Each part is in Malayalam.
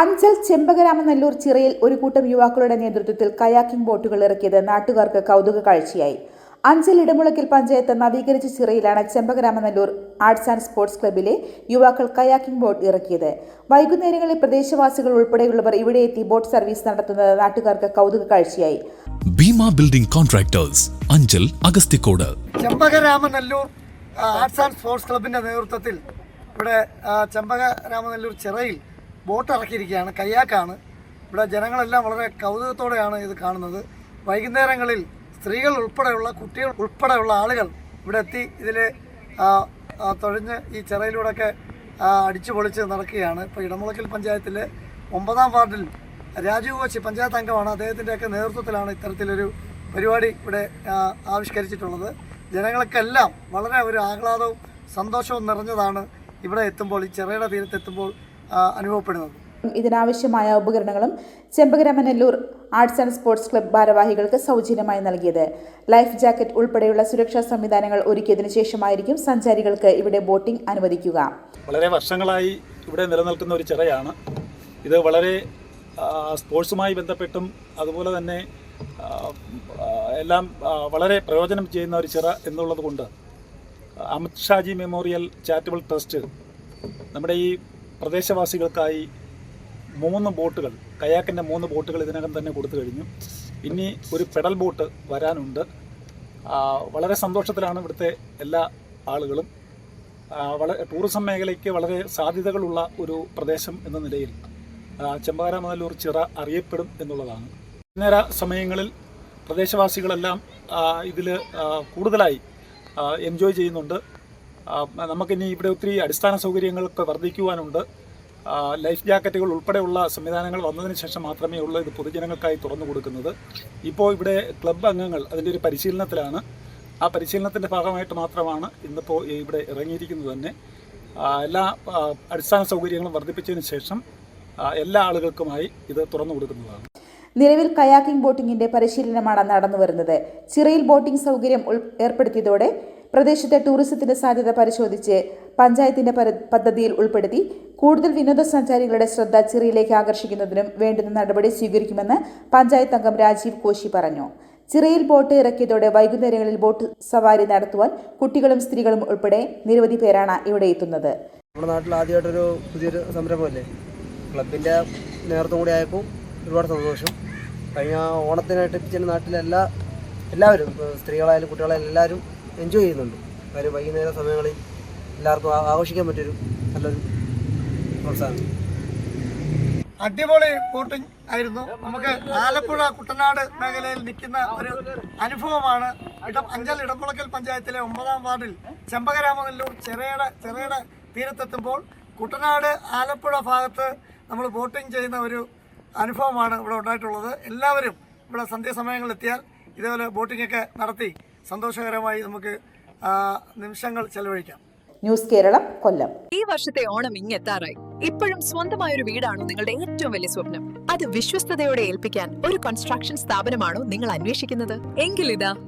അഞ്ചൽ ചെമ്പകരാമ ചെമ്പകരാമനല്ലൂർ ചിറയിൽ ഒരു കൂട്ടം യുവാക്കളുടെ നേതൃത്വത്തിൽ കയാക്കിംഗ് ബോട്ടുകൾ ഇറക്കിയത് നാട്ടുകാർക്ക് കൗതുക കാഴ്ചയായി. അഞ്ചൽ ഇടമുളക്കിൽ പഞ്ചായത്ത് നവീകരിച്ച ചിറയിലാണ് ചെമ്പകരാമ ചെമ്പകരാമനല്ലൂർ ആർട്സ് ആൻഡ് സ്പോർട്സ് ക്ലബ്ബിലെ യുവാക്കൾ കയാക്കിംഗ് ബോട്ട് ഇറക്കിയത്. വൈകുന്നേരങ്ങളിൽ പ്രദേശവാസികൾ ഉൾപ്പെടെയുള്ളവർ ഇവിടെ എത്തി ബോട്ട് സർവീസ് നടത്തുന്നത് നാട്ടുകാർക്ക് കൗതുക കാഴ്ചയായി. Bhima building contractors Anchal Agasthikode Chempakaramanallur arts and sports ക്ലബിന്റെ നേതൃത്വത്തിൽ ഇവിടെ ചെമ്പകരാമ ചെമ്പകരാമനല്ലൂർ ചിറയിൽ ബോട്ട് ഇറക്കിയിരിക്കുകയാണ് കയ്യാക്കാണ്. ഇവിടെ ജനങ്ങളെല്ലാം വളരെ കൗതുകത്തോടെയാണ് ഇത് കാണുന്നത്. വൈകുന്നേരങ്ങളിൽ സ്ത്രീകൾ ഉൾപ്പെടെയുള്ള കുട്ടികൾ ഉൾപ്പെടെയുള്ള ആളുകൾ ഇവിടെ എത്തി ഇതിൽ തുഴഞ്ഞ് ഈ ചിറയിലൂടെയൊക്കെ അടിച്ചു പൊളിച്ച് നടക്കുകയാണ്. ഇപ്പോൾ ഇടമുളക്കൽ പഞ്ചായത്തിലെ ഒമ്പതാം വാർഡിൽ രാജീവ് കോശി പഞ്ചായത്ത് അംഗമാണ്. അദ്ദേഹത്തിന്റെയൊക്കെ നേതൃത്വത്തിലാണ് ഇത്തരത്തിലൊരു പരിപാടി ഇവിടെ ആവിഷ്കരിച്ചിട്ടുള്ളത്. ജനങ്ങൾക്കെല്ലാം വളരെ ഒരു ആഹ്ലാദവും സന്തോഷവും നിറഞ്ഞതാണ് ഇവിടെ എത്തുമ്പോൾ ഈ ചെറിയുടെ തീരത്തെത്തുമ്പോൾ അനുഭവപ്പെടുന്നത്. ഇതിനാവശ്യമായ ഉപകരണങ്ങളും Chempakaramanallur arts and sports club ഭാരവാഹികൾക്ക് സൗജന്യമായി നൽകിയത്. ലൈഫ് ജാക്കറ്റ് ഉൾപ്പെടെയുള്ള സുരക്ഷാ സംവിധാനങ്ങൾ ഒരുക്കിയതിനു ശേഷമായിരിക്കും സഞ്ചാരികൾക്ക് ഇവിടെ ബോട്ടിംഗ് അനുവദിക്കുക. വളരെ വർഷങ്ങളായി ഇവിടെ നിലനിൽക്കുന്ന ഒരു ചിറയാണ്. ഇത് വളരെ സ്പോർട്സുമായി ബന്ധപ്പെട്ടും അതുപോലെ തന്നെ എല്ലാം വളരെ പ്രയോജനം ചെയ്യുന്ന ഒരു ചിറ എന്നുള്ളത് കൊണ്ട് Amit Shaji memorial charitable trust നമ്മുടെ ഈ പ്രദേശവാസികൾക്കായി മൂന്ന് ബോട്ടുകൾ കയാക്കിന്റെ മൂന്ന് ബോട്ടുകൾ ഇതിനകം തന്നെ കൊടുത്തു കഴിഞ്ഞു. ഇനി ഒരു പെഡൽ ബോട്ട് വരാനുണ്ട്. വളരെ സന്തോഷത്തിലാണ് ഇവിടുത്തെ എല്ലാ ആളുകളും. വളരെ ടൂറിസം മേഖലയ്ക്ക് വളരെ സാധ്യതകളുള്ള ഒരു പ്രദേശം എന്ന നിലയിൽ ചെമ്പാര ചെമ്പകരാമനല്ലൂർ ചിറ അറിയപ്പെടും എന്നുള്ളതാണ്. നേര സമയങ്ങളിൽ പ്രദേശവാസികളെല്ലാം ഇതിൽ കൂടുതലായി എൻജോയ് ചെയ്യുന്നുണ്ട്. നമുക്കിനി ഇവിടെ ഒത്തിരി അടിസ്ഥാന സൗകര്യങ്ങളൊക്കെ വർദ്ധിക്കുവാനുണ്ട്. ലൈഫ് ജാക്കറ്റുകൾ ഉൾപ്പെടെയുള്ള സംവിധാനങ്ങൾ വന്നതിന് ശേഷം മാത്രമേ ഉള്ളൂ ഇത് പൊതുജനങ്ങൾക്കായി തുറന്നു കൊടുക്കുന്നത്. ഇപ്പോൾ ഇവിടെ ക്ലബ് അംഗങ്ങൾ അതിന്റെ ഒരു പരിശീലനത്തിലാണ്. ആ പരിശീലനത്തിന്റെ ഭാഗമായിട്ട് മാത്രമാണ് ഇന്നിപ്പോൾ ഇവിടെ ഇറങ്ങിയിരിക്കുന്നത് തന്നെ. എല്ലാ അടിസ്ഥാന സൗകര്യങ്ങളും വർദ്ധിപ്പിച്ചതിന് ശേഷം എല്ലാ ആളുകൾക്കുമായി ഇത് തുറന്നു കൊടുക്കുന്നതാണ്. നിലവിൽ കയാക്കിംഗ് ബോട്ടിംഗിന്റെ പരിശീലനമാണ് നടന്നുവരുന്നത്. ചിറയിൽ ബോട്ടിംഗ് സൗകര്യം ഏർപ്പെടുത്തിയതോടെ പ്രദേശത്തെ ടൂറിസത്തിന്റെ സാധ്യത പരിശോധിച്ച് പഞ്ചായത്തിന്റെ പദ്ധതിയിൽ ഉൾപ്പെടുത്തി കൂടുതൽ വിനോദസഞ്ചാരികളുടെ ശ്രദ്ധ ചിറയിലേക്ക് ആകർഷിക്കുന്നതിനും വേണ്ടുന്ന നടപടി സ്വീകരിക്കുമെന്ന് പഞ്ചായത്ത് അംഗം രാജീവ് കോശി പറഞ്ഞു. ചിറയിൽ ബോട്ട് ഇറക്കിയതോടെ വൈകുന്നേരങ്ങളിൽ ബോട്ട് സവാരി നടത്തുവാൻ കുട്ടികളും സ്ത്രീകളും ഉൾപ്പെടെ നിരവധി പേരാണ് ഇവിടെ എത്തുന്നത്. നമ്മുടെ നാട്ടിൽ ആദ്യമായിട്ടൊരു പുതിയൊരു സംരംഭമല്ലേ? ക്ലബിന്റെ നേതൃത്വം കൂടി ആയപ്പോൾ ഒരുപാട് സന്തോഷം. കഴിഞ്ഞ ഓണത്തിനായിട്ട് നാട്ടിലെ എല്ലാ എല്ലാവരും സ്ത്രീകളായാലും കുട്ടികളായാലും എല്ലാവരും എൻജോയ് ചെയ്യുന്നുണ്ട്. കാര്യം വൈകുന്നേര സമയങ്ങളിൽ എല്ലാവർക്കും ആഘോഷിക്കാൻ പറ്റിയൊരു നല്ലൊരു പ്രോത്സാഹനം. അടിപൊളി ബോട്ടിംഗ് ആയിരുന്നു. നമുക്ക് ആലപ്പുഴ കുട്ടനാട് മേഖലയിൽ നിൽക്കുന്ന ഒരു അനുഭവമാണ്. ഇടം അഞ്ചൽ ഇടമ്പുളക്കൽ പഞ്ചായത്തിലെ ഒമ്പതാം വാർഡിൽ ചെമ്പകരാമനല്ലൂർ ചെറിയുടെ ചെറിയുടെ തീരത്തെത്തുമ്പോൾ കുട്ടനാട് ആലപ്പുഴ ഭാഗത്ത് നമ്മൾ ബോട്ടിംഗ് ചെയ്യുന്ന ഒരു അനുഭവമാണ് ഇവിടെ ഉണ്ടായിട്ടുള്ളത്. എല്ലാവരും ഇവിടെ സന്ധ്യാസമയങ്ങളിൽ എത്തിയാൽ ഇതേപോലെ ബോട്ടിംഗ് ഒക്കെ നടത്തി സന്തോഷകരമായി നമുക്ക് നിമിഷങ്ങൾ ചെലവഴിക്കാം. ന്യൂസ് കേരളം കൊല്ലം. ഈ വർഷത്തെ ഓണം ഇങ്ങെത്താറായി. ഇപ്പോഴും സ്വന്തമായ ഒരു വീടാണോ നിങ്ങളുടെ ഏറ്റവും വലിയ സ്വപ്നം. അത് വിശ്വസ്തയോടെ ഏൽപ്പിക്കാൻ ഒരു കൺസ്ട്രക്ഷൻ സ്ഥാപനമാണോ നിങ്ങൾ അന്വേഷിക്കുന്നത്? എങ്കിലിതാ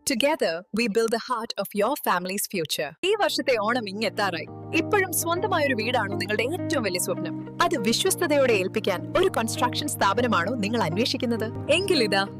Together, we build the heart of your family's future. ഈ വർഷത്തെ ഓണം ഇങ്ങെത്താറായി. ഇപ്പോഴും സ്വന്തമായ ഒരു വീടാണോ നിങ്ങളുടെ ഏറ്റവും വലിയ സ്വപ്നം. അത് വിശ്വസ്തയോടെ ഏൽപ്പിക്കാൻ ഒരു കൺസ്ട്രക്ഷൻ സ്ഥാപനമാണോ നിങ്ങൾ അന്വേഷിക്കുന്നത്? എങ്കിലിതാ